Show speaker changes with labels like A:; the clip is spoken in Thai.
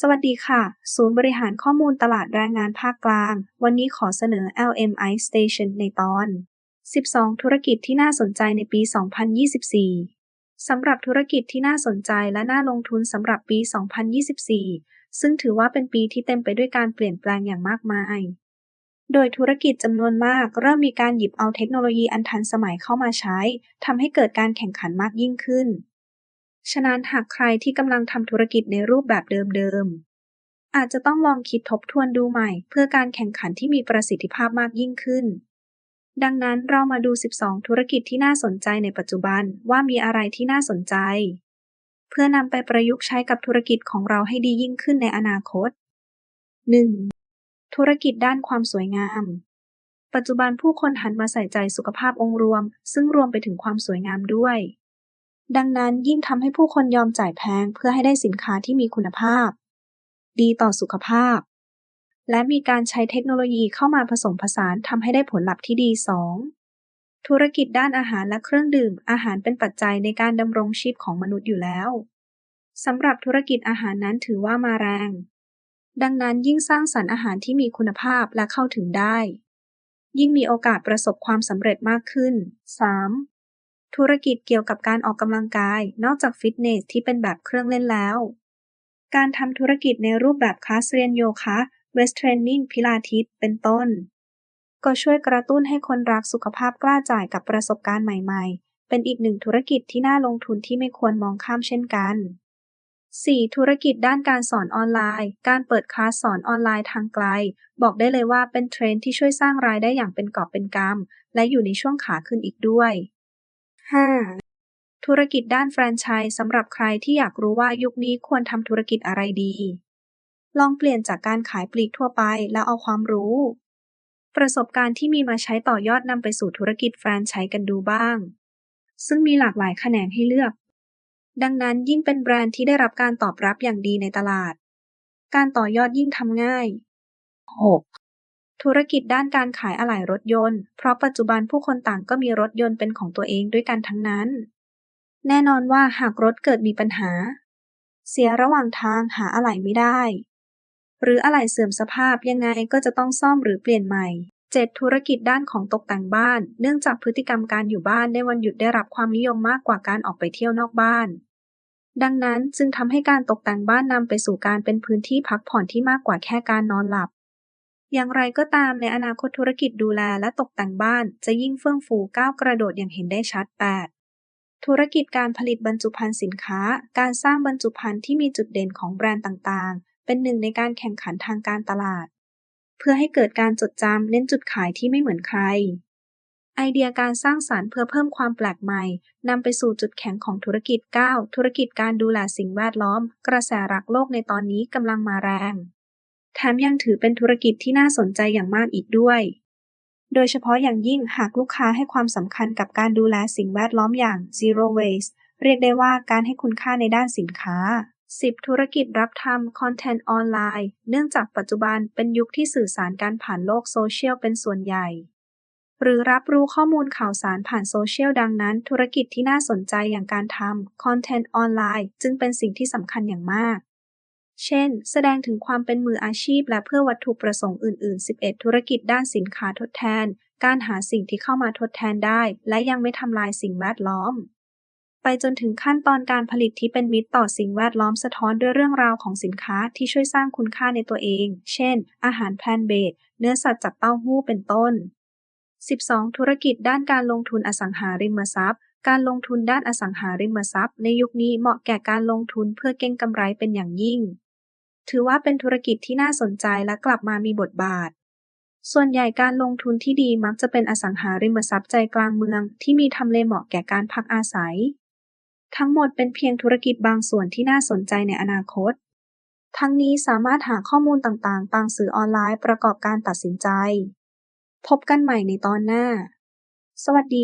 A: สวัสดีค่ะ ศูนย์บริหารข้อมูลตลาดแรงงานภาคกลาง วันนี้ขอเสนอ LMI Station ในตอน 12 ธุรกิจที่น่าสนใจในปี 2024 สำหรับธุรกิจที่น่าสนใจและน่าลงทุนสำหรับปี 2024 ซึ่งถือว่าเป็นปีที่เต็มไปด้วยการเปลี่ยนแปลงอย่างมากมาย โดยธุรกิจจำนวนมากเริ่มมีการหยิบเอาเทคโนโลยีอันทันสมัยเข้ามาใช้ทำให้เกิดการแข่งขันมากยิ่งขึ้น ฉะนั้นหากใครที่กำลังทำธุรกิจในรูปแบบเดิมๆ อาจจะต้องลองคิดทบทวนดูใหม่ เพื่อการแข่งขันที่มีประสิทธิภาพมากยิ่งขึ้น ดังนั้นเรามาดู 12 ธุรกิจที่น่าสนใจในปัจจุบันว่ามีอะไรที่น่าสนใจ เพื่อนำไปประยุกต์ใช้กับธุรกิจของเราให้ดียิ่งขึ้นในอนาคต 1. ธุรกิจด้านความสวยงาม ปัจจุบันผู้คนหันมาใส่ใจสุขภาพองค์รวม ซึ่งรวมไปถึงความสวยงามด้วย ดังนั้นยิ่งทำให้ผู้คนยอมจ่ายแพงเพื่อให้ได้สินค้าที่มีคุณภาพ ดีต่อสุขภาพ และมีการใช้เทคโนโลยีเข้ามาผสมผสานทำให้ได้ผลลัพธ์ที่ดี 2. ธุรกิจด้านอาหารและเครื่องดื่ม อาหารเป็นปัจจัยในการดำรงชีพของมนุษย์อยู่แล้วสำหรับธุรกิจอาหารนั้นถือว่ามาแรง ดังนั้นยิ่งสร้างสรรค์อาหารที่มีคุณภาพและเข้าถึงได้ ยิ่งมีโอกาสประสบความสำเร็จมากขึ้น 3. ธุรกิจเกี่ยวกับการออกกำลังกาย นอกจากฟิตเนสที่เป็นแบบเครื่องเล่นแล้ว การทำธุรกิจในรูปแบบคลาสเรียนโยคะเวสเทรนนิ่งพิลาทิสเป็นต้น ก็ช่วยกระตุ้นให้คนรักสุขภาพกล้าจ่ายกับประสบการณ์ใหม่ ๆ เป็นอีกหนึ่งธุรกิจที่น่าลงทุนที่ไม่ควรมองข้ามเช่นกัน 4. ธุรกิจด้านการสอนออนไลน์ การเปิดคลาสสอนออนไลน์ทางไกล บอกได้เลยว่าเป็นเทรนด์ที่ช่วยสร้างรายได้อย่างเป็นกอบเป็นกำและอยู่ในช่วงขาขึ้นอีกด้วย 5. ธุรกิจด้านแฟรนไชส์สำหรับใครที่อยากรู้ว่ายุคนี้ควรทำธุรกิจอะไรดี ลองเปลี่ยนจากการขายปลีกทั่วไปแล้วเอาความรู้ ประสบการณ์ที่มีมาใช้ต่อยอดนำไปสู่ธุรกิจแฟรนไชส์กันดูบ้าง ซึ่งมีหลากหลายแขนงให้เลือก ดังนั้นยิ่งเป็นแบรนด์ที่ได้รับการตอบรับอย่างดีในตลาด การต่อยอดยิ่งทำง่าย 6. ธุรกิจด้านการขายอะไหล่รถยนต์ เพราะปัจจุบันผู้คนต่างก็มีรถยนต์เป็นของตัวเองด้วยกันทั้งนั้น แน่นอนว่าหากรถเกิดมีปัญหา เสียระหว่างทางหาอะไหล่ไม่ได้ หรืออะไหล่เสื่อมสภาพยังไงก็จะต้องซ่อมหรือเปลี่ยนใหม่ 7. ธุรกิจด้านของตกแต่งบ้าน เนื่องจากพฤติกรรมการอยู่บ้านในวันหยุดได้รับความนิยมมากกว่าการออกไปเที่ยวนอกบ้าน ดังนั้นจึงทำให้การตกแต่งบ้านนำไปสู่การเป็นพื้นที่พักผ่อนที่มากกว่าแค่การนอนหลับ อย่างไรก็ตามในอนาคตธุรกิจดูแลและตกแต่งบ้านจะยิ่งเฟื่องฟูก้าวกระโดดอย่างเห็นได้ชัด 8. ธุรกิจการผลิตบรรจุภัณฑ์สินค้า การสร้างบรรจุภัณฑ์ที่มีจุดเด่นของแบรนด์ต่างๆ เป็นหนึ่งในการแข่งขันทางการตลาด เพื่อให้เกิดการจดจำเน้นจุดขายที่ไม่เหมือนใคร ไอเดียการสร้างสารรค์เพื่อเพิ่มความแปลกใหม่นำไปสู่จุดแข็งของธุรกิจ 9 ธุรกิจการดูแลสิ่งแวดล้อม กระแสรักโลกในตอนนี้กำลังมาแรง แถมยังถือเป็นธุรกิจที่น่าสนใจอย่างมากอีกด้วย โดยเฉพาะอย่างยิ่งหากลูกค้าให้ความสำคัญกับการดูแลสิ่งแวดล้อมอย่าง zero waste เรียกได้ว่าการให้คุณค่าในด้านสินค้า 10. ธุรกิจรับทำคอนเทนต์ออนไลน์ เนื่องจากปัจจุบันเป็นยุคที่สื่อสารการผ่านโลกโซเชียลเป็นส่วนใหญ่ หรือรับรู้ข้อมูลข่าวสารผ่านโซเชียลดังนั้น ธุรกิจที่น่าสนใจอย่างการทำคอนเทนต์ออนไลน์ จึงเป็นสิ่งที่สำคัญอย่างมาก เช่น แสดงถึงความเป็นมืออาชีพและเพื่อวัตถุประสงค์อื่น ๆ 11. ธุรกิจด้านสินค้าทดแทน การหาสิ่งที่เข้ามาทดแทนได้ และยังไม่ทำลายสิ่งแวดล้อม ไปจนถึงขั้นตอนการผลิตที่เป็นมิตรต่อสิ่งแวดล้อมสะท้อนด้วยเรื่องราวของสินค้าที่ช่วยสร้างคุณค่าในตัวเอง เช่น อาหารแพลนเบสเนื้อสัตว์จากเต้าหู้เป็นต้น 12. ธุรกิจด้านการลงทุนอสังหาริมทรัพย์ การลงทุนด้านอสังหาริมทรัพย์ ในยุคนี้เหมาะแก่การลงทุนเพื่อเก็งกำไรเป็นอย่างยิ่ง ถือว่าเป็นธุรกิจที่น่าสนใจและกลับมามีบทบาท ส่วนใหญ่การลงทุนที่ดีมักจะเป็นอสังหาริมทรัพย์ใจกลางเมืองที่มีทำเลเหมาะแก่การพักอาศัย ทั้งหมดเป็นเพียงธุรกิจบางส่วนที่น่าสนใจในอนาคต ทั้งนี้สามารถหาข้อมูลต่างๆ ตามสื่อออนไลน์ประกอบการตัดสินใจ พบกันใหม่ในตอนหน้า สวัสดีค่ะ